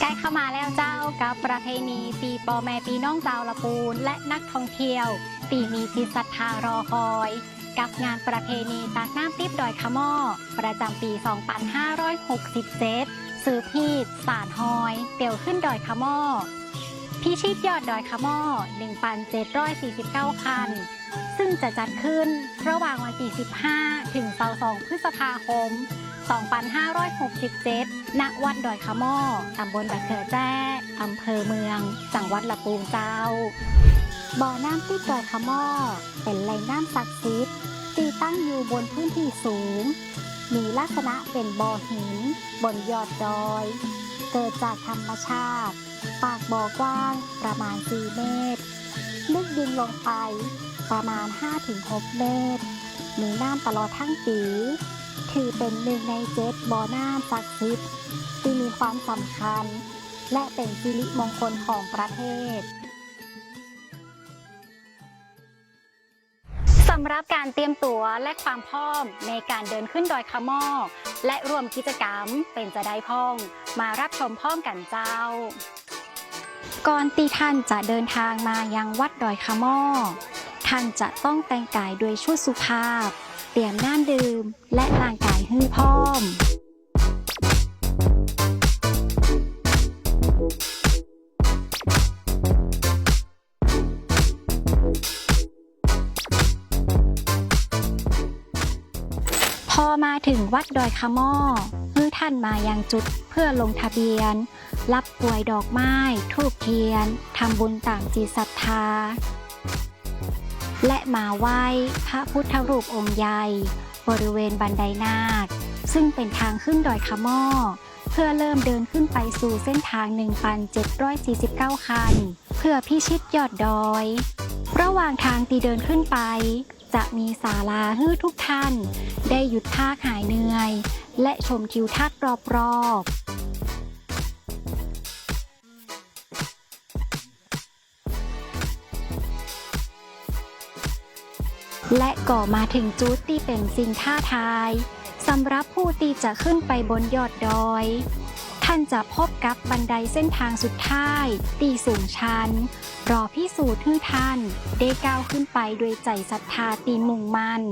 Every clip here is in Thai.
ใกล้เข้ามาแล้วเจ้ากับประเพณีตีปอแม่ปีน้องเจ้าละปูน และนักท่องเที่ยวตีมีจิตศรัทธารอคอย กับงานประเพณีตากน้ำติ๊บดอยขะม่อประจำปี 2567 สืบพีดสารหอย เตี่ยวขึ้นดอยขะม่อพิชิตยอดดอยขะม่อ1,749 คัน ซึ่งจะจัดขึ้นระหว่างวันที่ 15 ถึง22พฤษภาคม 2567 ณ วัดดอยขะม่อตำบลบะเขือแจ้อำเภอเมือง จังหวัดละปูงเจ้า บ่อน้ำที่ดอยขะม่อเป็นแหล่งน้ำศักดิ์สิทธิ์ที่ตั้งอยู่บนพื้นที่สูง มีลักษณะเป็นบ่อหิน บนยอดดอย เกิดจากธรรมชาติ ปากบ่อกว้างประมาณ 4 เมตร ลึกดินลงไปประมาณ 5-6 เมตร มีน้ำตลอดทั้งปี ถือเป็นหนึ่งในเจ็ดบ่อน้ำศักดิ์สิทธิ์ที่มีความสำคัญ และเป็นสิริมงคลของประเทศสำหรับการเตรียมตัวและความพร้อมในการเดินขึ้นดอยคำมอและรวมกิจกรรมเป็นจะได้พ้อง มารับชมพร้อมกันเจ้า ก่อนตีท่านจะเดินทางมายังวัดดอยคำมอท่านจะต้องแต่งกายด้วยชุดสุภาพ รียมน้ำดื่ม และร่างกายให้พร้อม พอมาถึงวัดดอยคำม่อเมื่อท่านมายังจุดเพื่อลงทะเบียน รับกลวยดอกไม้ ทูบเทียน ทำบุญตามจิตศรัทธา และมาไหว้พระพุทธรูปองค์ใหญ่ บริเวณบันไดนาค ซึ่งเป็นทางขึ้นดอยคำม่อ เพื่อเริ่มเดินขึ้นไปสู่เส้นทาง 1,749 คัน เพื่อพิชิตยอดดอย ระหว่างทางที่เดินขึ้นไป จะมีศาลาให้ทุกท่าน ได้หยุดพักหายเหนื่อย และชมทิวทัศน์รอบๆ และก็มาถึงจุดที่เป็นสิ่งท้าทายสำหรับผู้ที่จะขึ้นไปบนยอดดอย ท่านจะพบกับบันไดเส้นทางสุดท้าย ตีสูงชัน รอพิสูจน์ให้ท่าน ได้ก้าวขึ้นไปด้วยใจศรัทธาตีมุ่งมั่น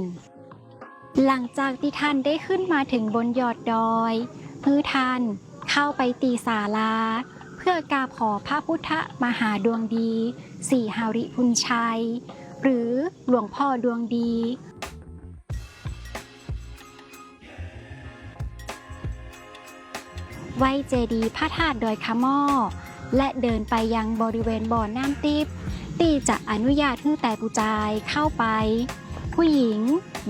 หลังจากที่ท่านได้ขึ้นมาถึงบนยอดดอยพือท่านเข้าไปตีศาลา เพื่อกราบขอพระพุทธมหาดวงดีสี่หาริพุนชัย หรือหลวงพ่อดวงดี ไหวเจดีพระธาตุดอยคำม่อ และเดินไปยังบริเวณบ่อน้ำติบตีจะอนุญาตให้แต่ผู้ชายเข้าไป ผู้หญิง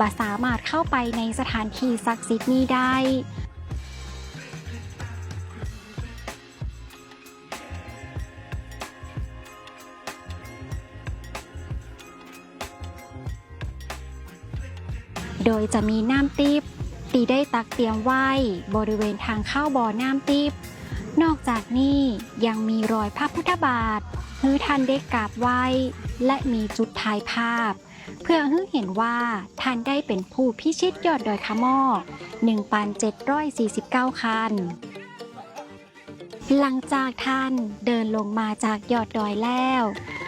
บ่สามารถเข้าไปในสถานที่ศักดิ์สิทธิ์นี้ได้ โดยจะมีน้ำติบตีได้ตักเตรียมไว้บริเวณทางเข้าบ่อน้ำติบนอกจากนี้ยังมีรอยพระพุทธบาทฮือท่านได้กราบไหว้และมีจุดถ่ายภาพ เพื่อให้เห็นว่าท่านได้เป็นผู้พิชิตยอดดอยคำม่อ1,749 คัน หลังจากท่านเดินลงมาจากยอดดอยแล้ว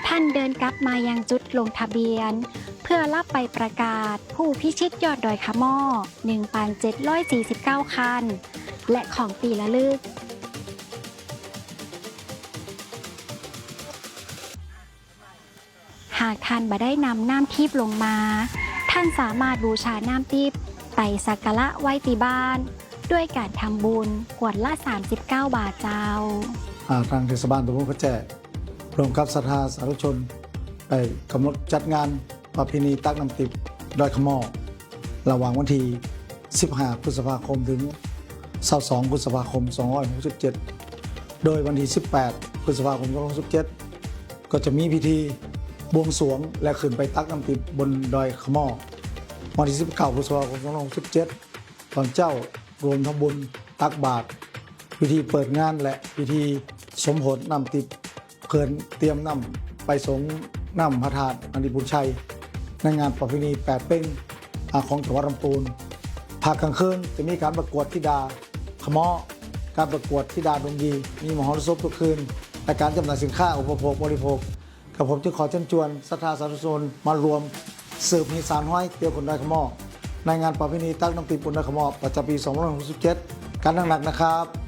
ท่านเดินกลับมายังจุดลงทะเบียน พื่อรับไปประกาศ ผู้พิชิตยอดดอยคำม่อ1,749 คัน และของตีละลึก หากท่านบ่ได้นำน้ำทิพย์ลงมา ท่านสามารถบูชาน้ำทิพย์ไต่สักการะไว้ที่บ้าน ด้วยการทำบุญขวดละ 39 บาทเจ้าอ่าทางเทศบาลตำบลพระแจ้รวมกับศรัทธาสาธุชน ไปกำหนดจัดงาน ประเพณีตักน้ำติบดอยขมอระหว่างวันที่ 15 พฤษภาคมถึง 22 พฤษภาคม 2567 โดยวันที่ 18 พฤษภาคม 2567 ก็จะมีพิธีบวงสรวงและขึ้นไปตักน้ำติบบนดอยขมอวันที่ 19 พฤษภาคม 2567 ตอนเจ้ารวมทำบุญตักบาตรพิธีเปิดงานและพิธีสมโภชนำติดเคินเตรียมนำไปสงนำพระธาตุอนิบุญชัย ในงานประเพณีแปดเป้งอาของจังหวัดลำพูนภาคกลางคืนจะมีการประกวดธิดาขมอการประกวดที่ดาดวงดี มีมหรสพทุกคืนและการจำหน่ายสินค้าอุปโภคบริโภคกับผมจึงขอเชิญชวนศรัทธาสาธุชนมารวม สืบนิสานห้อยเตียวคนดอยขมอในงานประเพณีตักน้ำติบุญดอยขมอประจำปี 2567 การหนักๆนะครับ